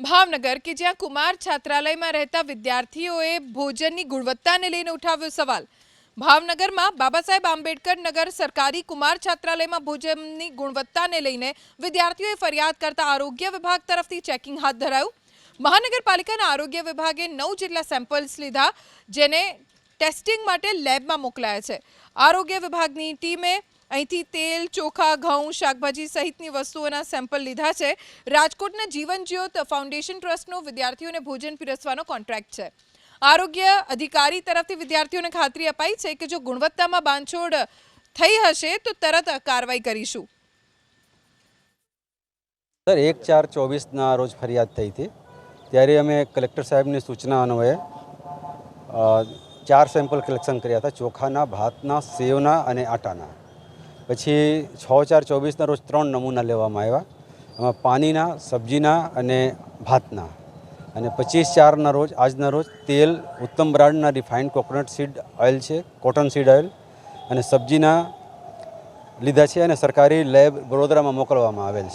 ભાવનગર કે જ્યાં કુમાર છાત્રાલયમાં રહેતા વિદ્યાર્થીઓએ ભોજનની ગુણવત્તાને લઈને ઉઠાવ્યો સવાલ. ભાવનગરમાં બાબા સાહેબ આંબેડકર નગર સરકારી કુમાર છાત્રાલયમાં ભોજનની ગુણવત્તાને લઈને વિદ્યાર્થીઓએ ફરિયાદ કરતા આરોગ્ય વિભાગ તરફથી ચેકિંગ હાથ ધરાયું. મહાનગરપાલિકાના આરોગ્ય વિભાગે નવ જેટલા સેમ્પલ્સ લીધા, જેને ટેસ્ટિંગ માટે લેબમાં મોકલાયા છે. આરોગ્ય વિભાગની ટીમે અહીંથી તેલ, ચોખા, ઘઉં, શાકભાજી સહિતની વસ્તુઓના સેમ્પલ લીધા છે. રાજકોટના જીવન જ્યોત ફાઉન્ડેશન ટ્રસ્ટનો વિદ્યાર્થીઓને ભોજન પીરસવાનો કોન્ટ્રાક્ટ છે. આરોગ્ય અધિકારી તરફથી વિદ્યાર્થીઓને ખાતરી અપાઈ છે કે જો ગુણવત્તામાં બાંધછોડ થઈ હશે તો તરત કાર્યવાહી કરીશું. સર, એક ચાર ચોવીસના રોજ ફરિયાદ થઈ હતી. ત્યારે અમે કલેક્ટર સાહેબની સૂચના અન્વયે ચાર સેમ્પલ કલેક્શન કર્યા હતા. ચોખાના, ભાતના, સેવના અને આટાના. પછી છ ચાર ચોવીસના રોજ ત્રણ નમૂના લેવામાં આવ્યા. એમાં પાણીના, સબ્જીના અને ભાતના. અને પચીસ ચારના રોજ, આજના રોજ તેલ, ઉત્તમ બ્રાન્ડના રિફાઇન્ડ કોકોનટ સીડ ઓઇલ છે, કોટન સીડ ઓઇલ અને સબ્જીના લીધા છે અને સરકારી લેબ વડોદરામાં મોકલવામાં આવેલ છે.